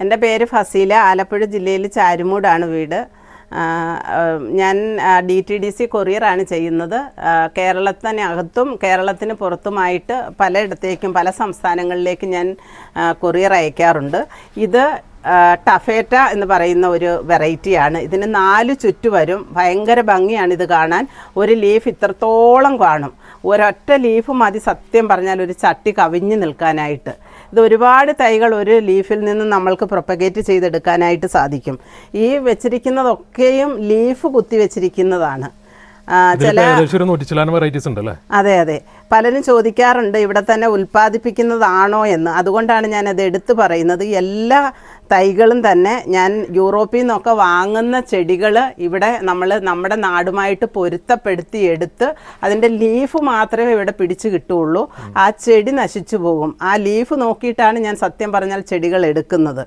എന്റെ പേര് ഫസീല. ആലപ്പുഴ ജില്ലയിൽ ചാരുമൂടാണ് വീട്. ഞാൻ ഡി ടി ഡി സി കൊറിയറാണ് ചെയ്യുന്നത്. കേരളത്തിന് കേരളത്തിനകത്തും കേരളത്തിന് പുറത്തുമായിട്ട് പലയിടത്തേക്കും പല സംസ്ഥാനങ്ങളിലേക്കും ഞാൻ കൊറിയർ അയക്കാറുണ്ട്. ഇത് ടഫേറ്റ എന്ന് പറയുന്ന ഒരു വെറൈറ്റിയാണ്. ഇതിന് നാല് ചുറ്റു വരും ഭയങ്കര ഭംഗിയാണ് ഇത് കാണാൻ. ഒരു ലീഫ് ഇത്രത്തോളം കാണും. ഒരൊറ്റ ലീഫ് മതി സത്യം പറഞ്ഞാൽ ഒരു ചട്ടി കവിഞ്ഞു നിൽക്കാനായിട്ട്. ഇത് ഒരുപാട് തൈകൾ ഒരു ലീഫിൽ നിന്ന് നമ്മൾക്ക് പ്രൊപ്പഗേറ്റ് ചെയ്തെടുക്കാനായിട്ട് സാധിക്കും. ഈ വെച്ചിരിക്കുന്നതൊക്കെയും ലീഫ് കുത്തി വെച്ചിരിക്കുന്നതാണ്. അല്ലേ അതെ അതെ. പലരും ചോദിക്കാറുണ്ട് ഇവിടെ തന്നെ ഉൽപ്പാദിപ്പിക്കുന്നതാണോ എന്ന്. അതുകൊണ്ടാണ് ഞാൻ അത് എടുത്തു പറയുന്നത്. എല്ലാ തൈകളും തന്നെ ഞാൻ യൂറോപ്പിൽ നിന്നൊക്കെ വാങ്ങുന്ന ചെടികൾ ഇവിടെ നമ്മൾ നമ്മുടെ നാടുമായിട്ട് പൊരുത്തപ്പെടുത്തി എടുത്ത് അതിന്റെ ലീഫ് മാത്രമേ ഇവിടെ പിടിച്ചു കിട്ടുള്ളൂ ആ ചെടി നശിച്ചു പോകും. ആ ലീഫ് നോക്കിയിട്ടാണ് ഞാൻ സത്യം പറഞ്ഞാൽ ചെടികൾ എടുക്കുന്നത്.